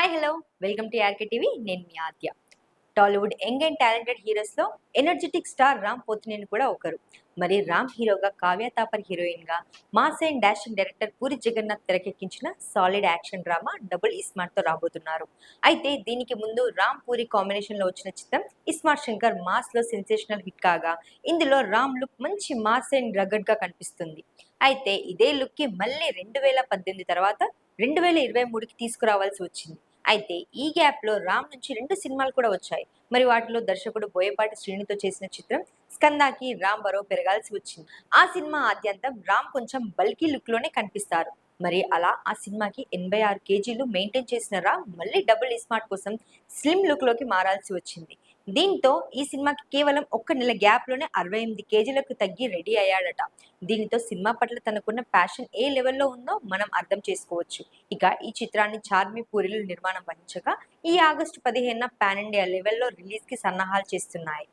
Hi hello welcome to RK TV నేను మీ Aadya. Tollywood young and talented హీరోస్లో energetic star Ram Pothineni కూడా ఒకరు. మరి రామ్ హీరోగా కావ్య తాపర్ హీరోయిన్గా mass and dashing director Puri Jagannadh తెరకెక్కించిన సాలిడ్ యాక్షన్ డ్రామా డబుల్ ఇస్మార్ట్తో రాబోతున్నారు. అయితే దీనికి ముందు రామ్ పూరి కాంబినేషన్లో వచ్చిన చిత్రం ఇస్మార్ట్ శంకర్ మాస్లో సెన్సేషనల్ హిట్ కాగా ఇందులో రామ్ లుక్ మంచి మాస్ అండ్ రగడ్గా కనిపిస్తుంది. అయితే ఇదే లుక్కి మళ్ళీ రెండు వేల పద్దెనిమిది తర్వాత రెండు వేల ఇరవై మూడుకి తీసుకురావాల్సి వచ్చింది. అయితే ఈ గ్యాప్లో రామ్ నుంచి రెండు సినిమాలు కూడా వచ్చాయి. మరి వాటిలో దర్శకుడు బోయపాటి శ్రీనితో చేసిన చిత్రం స్కందాకి రామ్ బరో పెరగాల్సి వచ్చింది. ఆ సినిమా ఆద్యంతం రామ్ కొంచెం బల్కీ లుక్లోనే కనిపిస్తారు. మరి అలా ఆ సినిమాకి ఎనభై ఆరు కేజీలు మెయింటైన్ చేసిన రామ్ మళ్ళీ డబుల్ స్మార్ట్ కోసం స్లిమ్ లుక్లోకి మారాల్సి వచ్చింది. దీంతో ఈ సినిమాకి కేవలం ఒక్క నెల గ్యాప్లోనే అరవై ఎనిమిది కేజీలకు తగ్గి రెడీ అయ్యాడట. దీనితో సినిమా పట్ల తనకున్న ప్యాషన్ ఏ లెవెల్లో ఉందో మనం అర్థం చేసుకోవచ్చు. ఇక ఈ చిత్రాన్ని చార్మి పూరిలు నిర్మాణం వహించగా ఈ ఆగస్టు పదిహేనున పాన్ ఇండియా లెవెల్లో రిలీజ్కి సన్నాహాలు చేస్తున్నాయి.